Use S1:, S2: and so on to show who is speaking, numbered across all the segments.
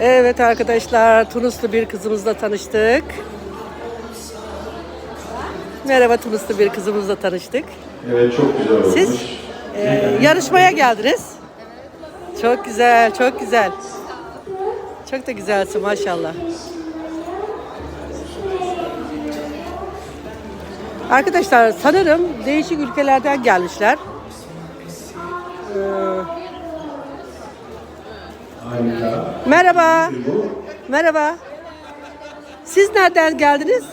S1: Evet arkadaşlar, Tunuslu bir kızımızla tanıştık. Merhaba Tunuslu bir kızımızla tanıştık.
S2: Evet çok güzel olmuş.
S1: Siz e, yarışmaya geldiniz. Çok güzel, çok güzel. Çok da güzelsin maşallah. Arkadaşlar sanırım değişik ülkelerden gelmişler. Ee. Merhaba. Merhaba. Siz nereden geldiniz?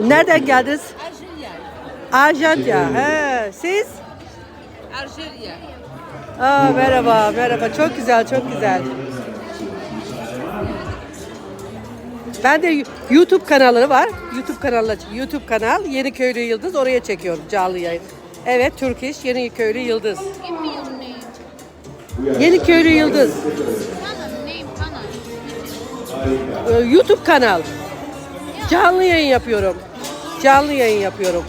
S1: Nereden geldiniz? Arjantin. He, siz?
S3: Algeria.
S1: Aa, merhaba, merhaba. Çok güzel, çok güzel. Ben de YouTube kanalı var. YouTube kanalı, YouTube kanal Yeni Köylü Yıldız. Oraya çekiyorum canlı yayın. Evet, Türk İş Yeni Köylü Yıldız. Yeni Köylü Yıldız. Ee, YouTube kanal. Canlı yayın yapıyorum. Canlı yayın yapıyorum.